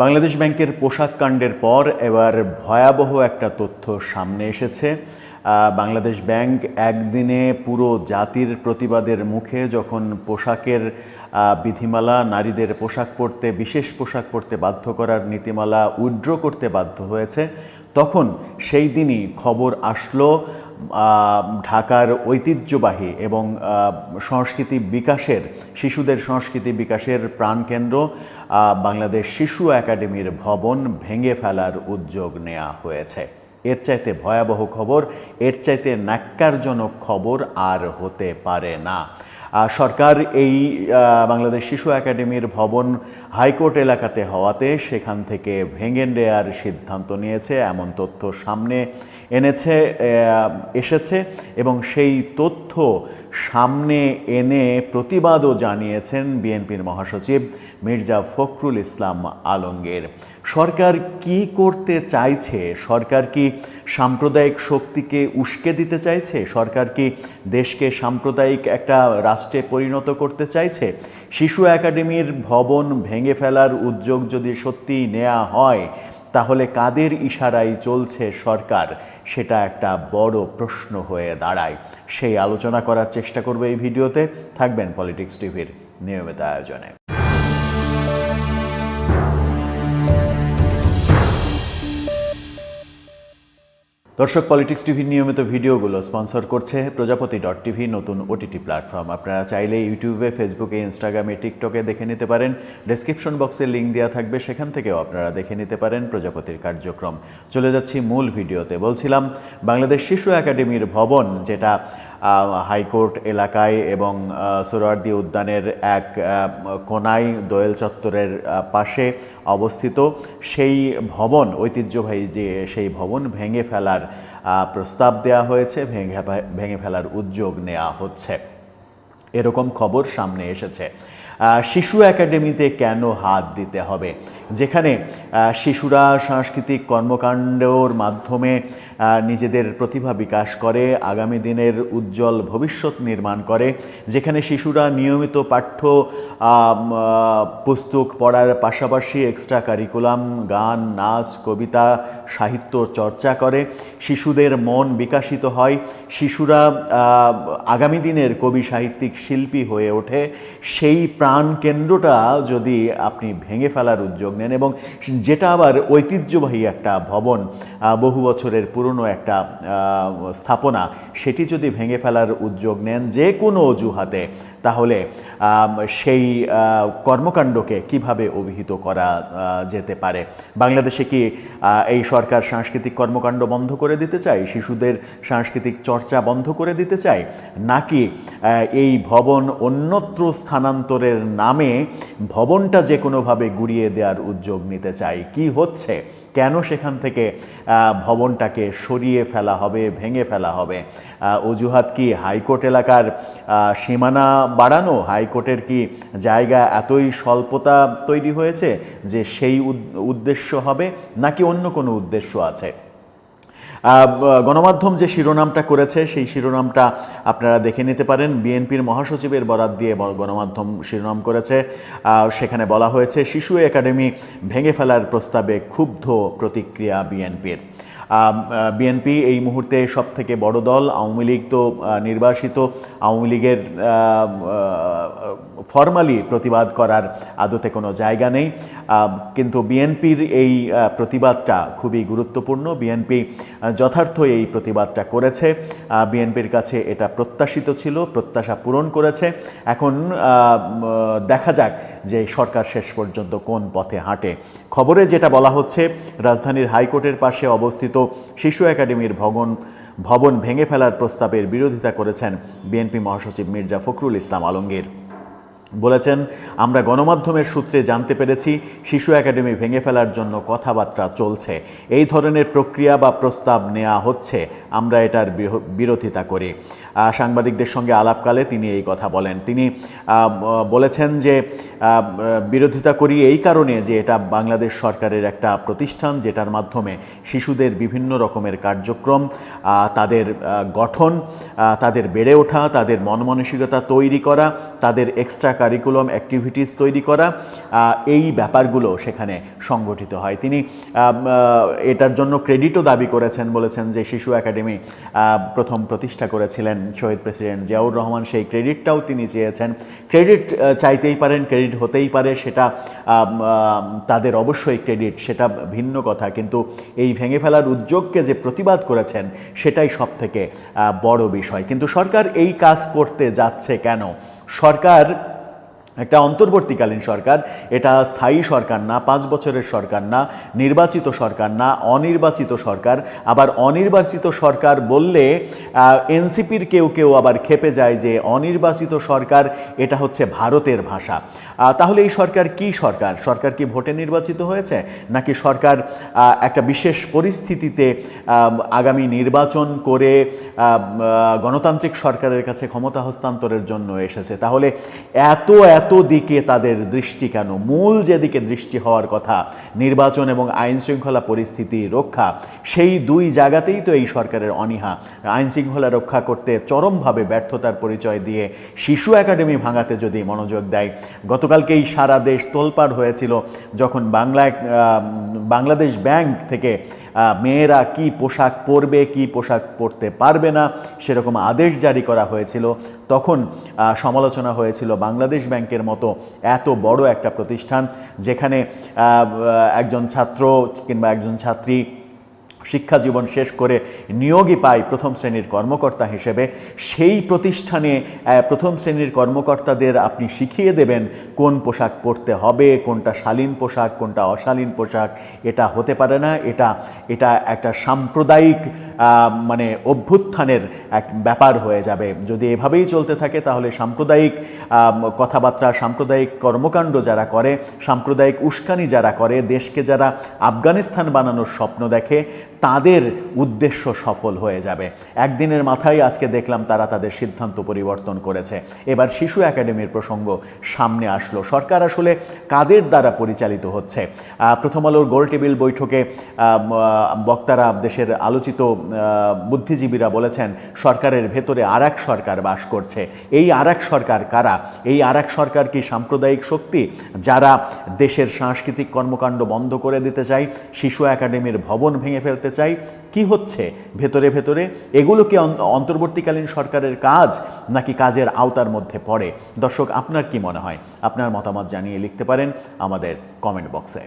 বাংলাদেশ ব্যাংকের পোশাক কাণ্ডের পর এবার ভয়াবহ একটা তথ্য সামনে এসেছে। বাংলাদেশ ব্যাংক একদিনে পুরো জাতির প্রতিবাদের মুখে যখন পোশাকের বিধিমালা, নারীদের পোশাক পরতে, বিশেষ পোশাক পরতে বাধ্য করার নীতিমালা উইড্র করতে বাধ্য হয়েছে, তখন সেই দিনই খবর আসলো ঢাকার ঐতিহ্যবাহী এবং সংস্কৃতি বিকাশের, শিশুদের সংস্কৃতি বিকাশের প্রাণকেন্দ্র বাংলাদেশ শিশু একাডেমির ভবন ভেঙে ফেলার উদ্যোগ নেওয়া হয়েছে। এর চাইতে ভয়াবহ খবর, এর চাইতে ন্যাক্কারজনক খবর আর হতে পারে না। সরকার এই বাংলাদেশ শিশু একাডেমির ভবন হাইকোর্ট এলাকাতে হওয়াতে সেখান থেকে ভেঙে দেওয়ার সিদ্ধান্ত নিয়েছে। এমন তথ্য সামনে এনেছে এসেছে এবং সেই তথ্য সামনে এনে প্রতিবাদও জানিয়েছেন বিএনপির মহাসচিব মির্জা ফখরুল ইসলাম আলমগীর। সরকার কি করতে চাইছে? সরকার কি সাম্প্রদায়িক শক্তিকে উস্কে দিতে চাইছে? সরকার কি দেশকে সাম্প্রদায়িক একটা রাষ্ট্রে পরিণত করতে চাইছে? শিশু একাডেমির ভবন ভেঙে ফেলার উদ্যোগ যদি সত্যিই নেওয়া হয় তাহলে কাদের ইশারায় চলছে সরকার? সেটা একটা বড় প্রশ্ন হয়ে দাঁড়ায়। সেই আলোচনা করার চেষ্টা করবে এই ভিডিওতে। থাকবেন পলিটিক্স টিভির নিয়মিত আয়োজনে। দর্শক পলিটিক্স টিভির নিয়মিত ভিডিওগুলো স্পন্সর করছে প্রজাপতি ডট টিভি নতুন ওটিটি প্ল্যাটফর্ম আপনারা চাইলে ইউটিউবে ফেসবুকে ইনস্টাগ্রামে টিকটকে দেখে নিতে পারেন। ডেসক্রিপশন বক্সে লিঙ্ক দেওয়া থাকবে, সেখান থেকেও আপনারা দেখে নিতে পারেন প্রজাপতির কার্যক্রম। চলে যাচ্ছি মূল ভিডিওতে। বলছিলাম, বাংলাদেশ শিশু একাডেমির ভবন, যেটা হাইকোর্ট এলাকায় এবং সোহরাওয়ার্দী উদ্যানের এক কোনায় দোয়েল চত্বরের পাশে অবস্থিত সেই ভবন, ঐতিহ্যবাহী যে সেই ভবন ভেঙে ফেলার প্রস্তাব দেওয়া হয়েছে, ভেঙে ভেঙে ফেলার উদ্যোগ নেওয়া হচ্ছে। এরকম খবর সামনে এসেছে। শিশু একাডেমিতে কেন হাত দিতে হবে? যেখানে শিশুরা সাংস্কৃতিক কর্মকাণ্ডর মাধ্যমে নিজেদের প্রতিভা বিকাশ করে, আগামী দিনের উজ্জ্বল ভবিষ্যৎ নির্মাণ করে, যেখানে শিশুরা নিয়মিত পাঠ্য পুস্তক পড়ার পাশাপাশি এক্সট্রা কারিকুলাম গান, নাচ, কবিতা, সাহিত্য চর্চা করে। শিশুদের মন বিকাশিত হয়। শিশুরা আগামী দিনের কবি সাহিত্যিক শিল্পী হয়ে ওঠে। সেই প্রাণ কেন্দ্রটা যদি আপনি ভেঙে ফেলার উদ্যোগ নেন এবং যেটা আবার ঐতিহ্যবাহী একটা ভবন বহু বছরের পুরনো একটা স্থাপনা, সেটি যদি ভেঙে ফেলার উদ্যোগ নেন যে কোনো অজুহাতে, তাহলে সেই কর্মকাণ্ডকে কীভাবে অভিহিত করা যেতে পারে? বাংলাদেশে কি এই সরকার সাংস্কৃতিক কর্মকাণ্ড বন্ধ করে দিতে চায়? শিশুদের সাংস্কৃতিক চর্চা বন্ধ করে দিতে চায়? নাকি এই ভবন অন্যত্র স্থানান্তরের নামে ভবনটা যে কোনোভাবে গুড়িয়ে দেওয়ার উদ্যোগ নিতে চায়? কি হচ্ছে? কেন সেখান থেকে ভবনটাকে সরিয়ে ফেলা হবে, ভেঙে ফেলা হবে? অজুহাত কি হাইকোর্ট এলাকার সীমানা বাড়ানো? হাইকোর্টের কি জায়গা এতই স্বল্পতা তৈরি হয়েছে যে সেই উদ্দেশ্য হবে, নাকি অন্য কোনো উদ্দেশ্য আছে? গণমাধ্যম যে শিরোনামটা করেছে, সেই শিরোনামটা আপনারা দেখে নিতে পারেন। বিএনপির মহাসচিবের বরাত দিয়ে গণমাধ্যম শিরোনাম করেছে। সেখানে বলা হয়েছে, শিশু একাডেমি ভেঙে ফেলার প্রস্তাবে ক্ষুব্ধ প্রতিক্রিয়া বিএনপির। বিএনপি এই মুহূর্তে সব থেকে বড় দল, আওয়ামী লীগ তো নির্বাসিত। আওয়ামী লীগের ফর্মালি প্রতিবাদ করার আদতে কোনো জায়গা নেই। কিন্তু বিএনপির এই প্রতিবাদটা খুবই গুরুত্বপূর্ণ। বিএনপি যথার্থ এই প্রতিবাদটা করেছে। বিএনপির কাছে এটা প্রত্যাশিত ছিল, প্রত্যাশা পূরণ করেছে। এখন দেখা যাক যে সরকার শেষ পর্যন্ত কোন পথে হাঁটে। খবরে যেটা বলা হচ্ছে, রাজধানীর হাইকোর্টের পাশে অবস্থিত শিশু একাডেমির ভবন ভবন ভেঙে ফেলার প্রস্তাবের বিরোধিতা করেছেন বিএনপি মহাসচিব মির্জা ফখরুল ইসলাম আলমগীর। বলেছেন, আমরা গণমাধ্যমের সূত্রে জানতে পেরেছি, শিশু একাডেমি ভেঙে ফেলার জন্য কথাবার্তা চলছে। এই ধরনের প্রক্রিয়া বা প্রস্তাব নেওয়া হচ্ছে, আমরা এটার বিরোধিতা করি। সাংবাদিকদের সঙ্গে আলাপকালে তিনি এই কথা বলেন। তিনি বলেছেন যে বিরোধিতা করি এই কারণে যে এটা বাংলাদেশ সরকারের একটা প্রতিষ্ঠান যেটার মাধ্যমে শিশুদের বিভিন্ন রকমের কার্যক্রম তাদের গঠন তাদের বেড়ে ওঠা, তাদের মন মানসিকতা তৈরি করা, তাদের এক্সট্রা কারিকুলাম অ্যাক্টিভিটিস তৈরি করা এই ব্যাপারগুলো সেখানে সংগঠিত হয়। তিনি এটার জন্য ক্রেডিটও দাবি করেছেন, বলেছেন যে শিশু একাডেমি প্রথম প্রতিষ্ঠা করেছিলেন শহীদ প্রেসিডেন্ট জিয়াউর রহমান। সেই ক্রেডিটটাও তিনি চেয়েছেন। ক্রেডিট চাইতেই পারেন ক্রেডিট হতেই পারে, সেটা তাদের অবশ্যই ক্রেডিট, সেটা ভিন্ন কথা। কিন্তু এই ভেঙে ফেলার উদ্যোগকে যে প্রতিবাদ করেছেন, সেটাই সব থেকে বড় বিষয়। কিন্তু সরকার এই কাজ করতে যাচ্ছে কেন? সরকার একটা অন্তর্বর্তীকালীন সরকার। এটা স্থায়ী সরকার না, পাঁচ বছরের সরকার না, নির্বাচিত সরকার না, অনির্বাচিত সরকার। আবার অনির্বাচিত সরকার বললে এনসিপির কেউ কেউ আবার খেপে যায় যে অনির্বাচিত সরকার, এটা হচ্ছে ভারতের ভাষা। তাহলে এই সরকার কি সরকার? সরকার কি ভোটে নির্বাচিত হয়েছে? নাকি সরকার একটা বিশেষ পরিস্থিতিতে আগামী নির্বাচন করে গণতান্ত্রিক সরকারের কাছে ক্ষমতা হস্তান্তরের জন্য এসেছে? তাহলে এত এত দিকে তাদের দৃষ্টি কেন? মূল যেদিকে দৃষ্টি হওয়ার কথা নির্বাচন এবং আইন শৃঙ্খলা পরিস্থিতি রক্ষা সেই দুই জায়গাতেই তো এই সরকারের অনীহা। আইন শৃঙ্খলা রক্ষা করতে চরমভাবে ব্যর্থতার পরিচয় দিয়ে শিশু একাডেমি ভাঙাতে যদি মনোযোগ দেয়। গতকালকেই সারা দেশ তোলপাড় হয়েছিল যখন আহ, বাংলাদেশ ব্যাংক থেকে মেয়েরা কি পোশাক পরবে, কি পোশাক পরতে পারবে না, সেরকম আদেশ জারি করা হয়েছিল। তখন সমালোচনা হয়েছিল বাংলাদেশ ব্যাংকের মতো এত বড় একটা প্রতিষ্ঠান যেখানে একজন ছাত্র কিংবা একজন ছাত্রী শিক্ষা জীবন শেষ করে নিয়োগই পায় প্রথম শ্রেণির কর্মকর্তা হিসেবে। সেই প্রতিষ্ঠানে প্রথম শ্রেণির কর্মকর্তাদের আপনি শিখিয়ে দেবেন কোন পোশাক পরতে হবে, কোনটা শালীন পোশাক, কোনটা অশালীন পোশাক। এটা হতে পারে না, এটা এটা একটা সাম্প্রদায়িক মানে অভ্যুত্থানের এক ব্যাপার হয়ে যাবে। যদি এভাবেই চলতে থাকে, তাহলে সাম্প্রদায়িক কথাবার্তা, সাম্প্রদায়িক কর্মকাণ্ড যারা করে, সাম্প্রদায়িক উস্কানি যারা করে, দেশকে যারা আফগানিস্তান বানানোর স্বপ্ন দেখে তাদের উদ্দেশ্য সফল হয়ে যাবে। একদিনের মাথায় আজকে দেখলাম তারা তাদের সিদ্ধান্ত পরিবর্তন করেছে। এবার শিশু একাডেমির প্রসঙ্গ সামনে আসলো। সরকার আসলে কাদের দ্বারা পরিচালিত হচ্ছে? প্রথম আলোর গোল টেবিল বৈঠকে বক্তারা দেশের আলোচিত বুদ্ধিজীবীরা বলেছেন, সরকারের ভেতরে আর সরকার বাস করছে। এই আর সরকার কারা? এই আর সরকার কি সাম্প্রদায়িক শক্তি যারা দেশের সাংস্কৃতিক কর্মকাণ্ড বন্ধ করে দিতে চায়? শিশু একাডেমির ভবন ভেঙে ফেলতে চাই, কি হচ্ছে? ভেতরে ভেতরে এগুলো কি অন- অন্তর্বর্তীকালীন সরকারের কাজ নাকি কাজের আওতার মধ্যে পড়ে? দর্শক, আপনার কি মনে হয়? আপনার মতামত জানিয়ে লিখতে পারেন আমাদের কমেন্ট বক্সে